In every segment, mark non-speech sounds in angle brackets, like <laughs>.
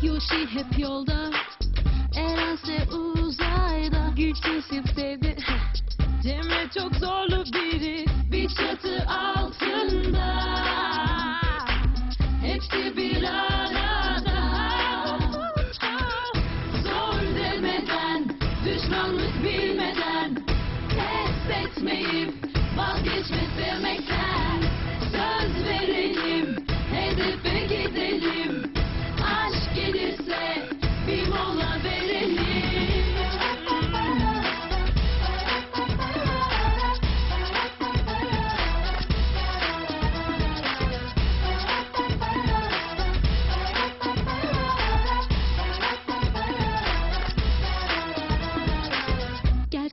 Sushi hep yolda. Erense uzayda. Gülçeşim sevdi Cemre çok zorlu biri. Bir çatı altında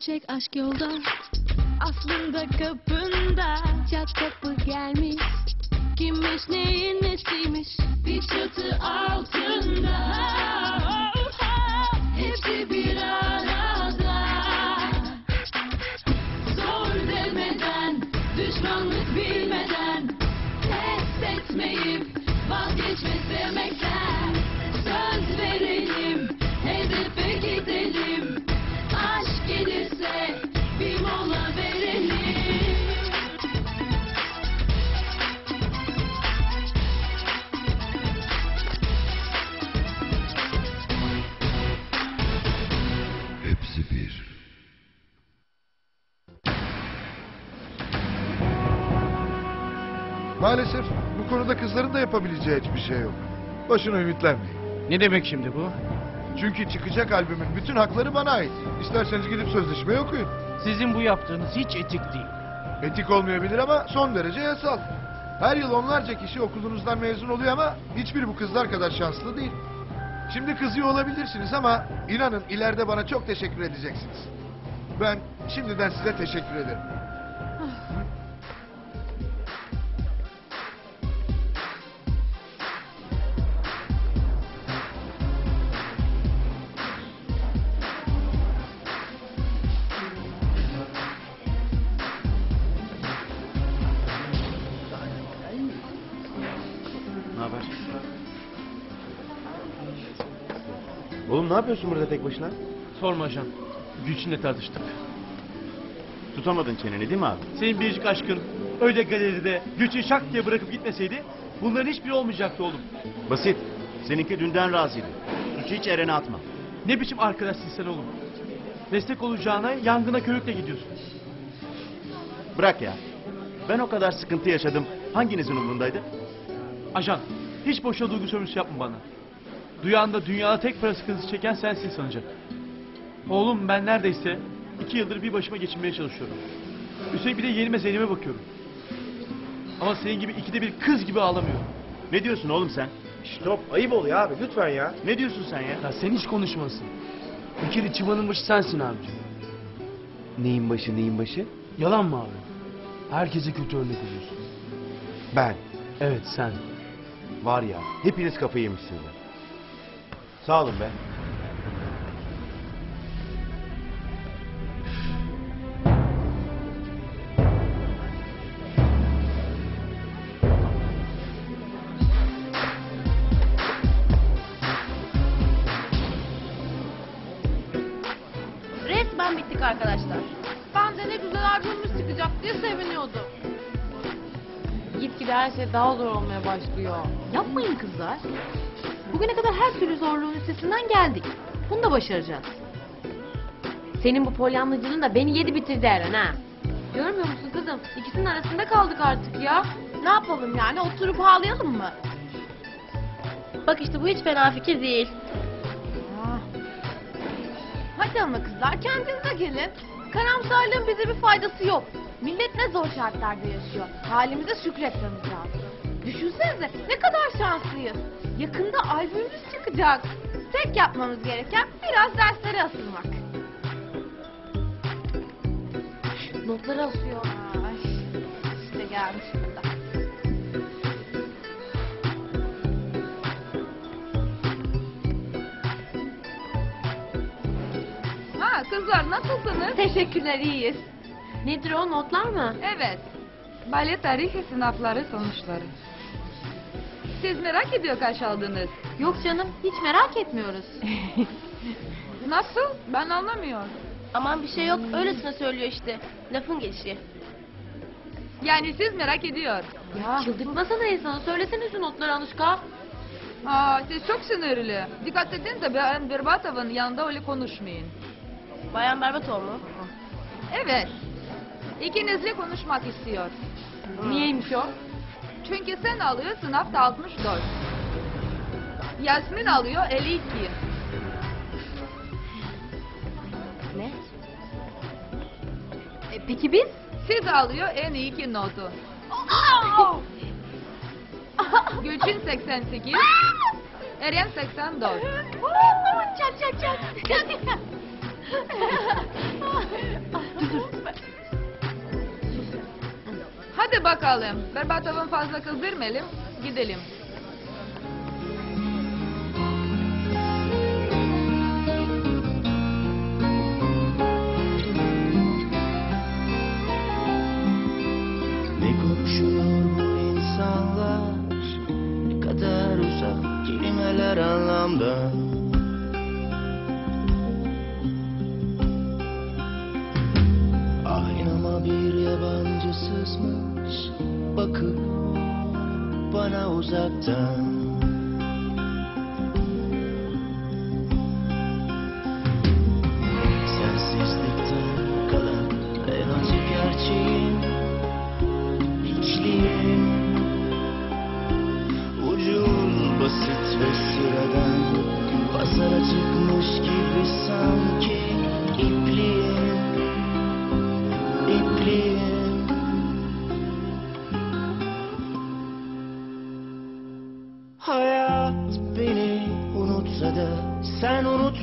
Gerçek aşk yolda. Aslında kapında Çat kapı gelmiş. Kimmiş neyin nesiymiş? Bir çatı altında. Hepsi bir arada. Zor demeden Düşmanlık bilmeden Pes etmeyip Vazgeçme sevmekten Maalesef bu konuda kızların da yapabileceği hiçbir şey yok. Boşuna ümitlenmeyin. Ne demek şimdi bu? Çünkü çıkacak albümün bütün hakları bana ait. İsterseniz gidip sözleşmeyi okuyun. Sizin bu yaptığınız hiç etik değil. Etik olmayabilir ama son derece yasal. Her yıl onlarca kişi okulunuzdan mezun oluyor ama hiçbiri bu kızlar kadar şanslı değil. Şimdi kızıyor olabilirsiniz ama inanın ileride bana çok teşekkür edeceksiniz. Ben şimdiden size teşekkür ederim. Oğlum ne yapıyorsun burada tek başına? Sorma ajan. Gülçin'le tartıştık. Tutamadın çeneni değil mi abi? Senin biricik aşkın öyle galeride Gülçin şak diye bırakıp gitmeseydi bunların hiçbiri olmayacaktı oğlum. Basit. Seninki dünden razıydı. Suçu hiç Eren'e atma. Ne biçim arkadaşsın sen oğlum? Destek olacağına yangına körükle gidiyorsun. Bırak ya. Ben o kadar sıkıntı yaşadım. Hanginizin umurundaydı? Ajan hiç boşa duygu sömürüsü yapma bana. Duyan da dünyada tek para sıkıntısı çeken sensin sanacak. Oğlum ben neredeyse iki yıldır bir başıma geçinmeye çalışıyorum. Üstelik bir de yerime Zeynep'e bakıyorum. Ama senin gibi ikide bir kız gibi ağlamıyorum. Ne diyorsun oğlum sen? Stop ayıp oluyor abi lütfen ya. Ne diyorsun sen ya? Ya sen hiç konuşmasın. Bir kere çıbanın başı sensin abicim. Neyin başı neyin başı? Yalan mı abi? Herkese kötü örnek oluyorsun. Ben. Evet sen. Var ya hepiniz kafayı yemişsiniz. Sağ olun be. Resmen bittik arkadaşlar. Ben de ne güzel albümümüz çıkacak diye seviniyordum. Gitgide her şey daha zor olmaya başlıyor. Yapmayın kızlar. Bugüne kadar her türlü zorluğun üstesinden geldik. Bunu da başaracağız. Senin bu polyanlıcılığın da beni yedi bitirdi Eren ha. Görmüyor musun kızım? İkisinin arasında kaldık artık ya. Ne yapalım yani? Oturup ağlayalım mı? Bak işte bu hiç fena fikir değil. Hadi ama kızlar kendinize gelin. Karamsarlığın bize bir faydası yok. Millet ne zor şartlarda yaşıyor. Halimize şükretmemiz lazım. Düşünsenize ne kadar şanslıyız. Yakında albümümüz çıkacak. Tek yapmamız gereken biraz derslere asılmak. Notları asıyor. Ay, işte gelmiş burada. Ha kızlar nasılsınız? Teşekkürler iyiyiz. Nedir o notlar mı? Evet. Bale tarihi sınavları sonuçları. Siz merak ediyor kaç aldınız? Yok canım hiç merak etmiyoruz. <laughs> Nasıl? Ben anlamıyorum. Aman bir şey yok öylesine söylüyor işte. Lafın gelişi. Yani siz merak ediyor. ya çıldırtmasana insanı söylesene şu notları Anuşka. Aa, siz çok sinirli. Dikkat edin de ben Berbatov'un yanında öyle konuşmayın. Bayan Berbatov mu? Evet. İkinizle konuşmak istiyor. Niyeymiş o? Çünkü sen alıyor sınavda 64. Yasmin alıyor 52. Ne? E, peki biz? Siz alıyor en iyi iki notu. <laughs> Gülçin 88. Eren 84. çat çat çat. <laughs> Hadi bakalım. Berbatov'un fazla kızdırmayalım. Gidelim. Ne konuşuyor bu insanlar Ne kadar uzak kelimeler anlamda Aynama bir yabancı sızmış Bakıp bana uzaktan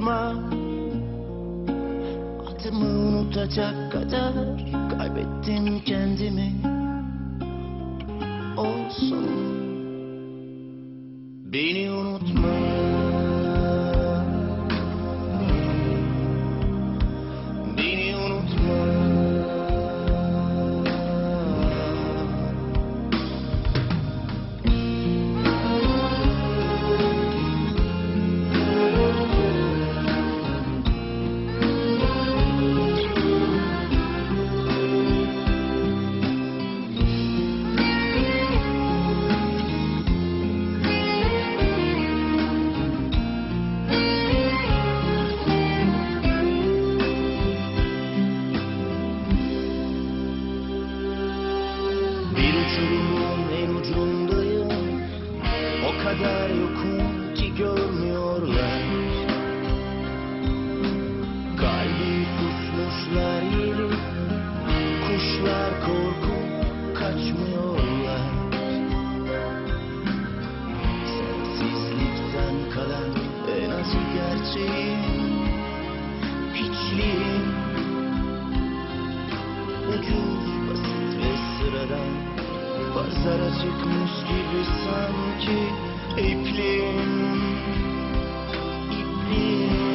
unutma Adımı unutacak kadar kaybettim kendimi. Olsun. Beni unutma Pazara çıkmış gibi sanki ipliğim, ipliğim.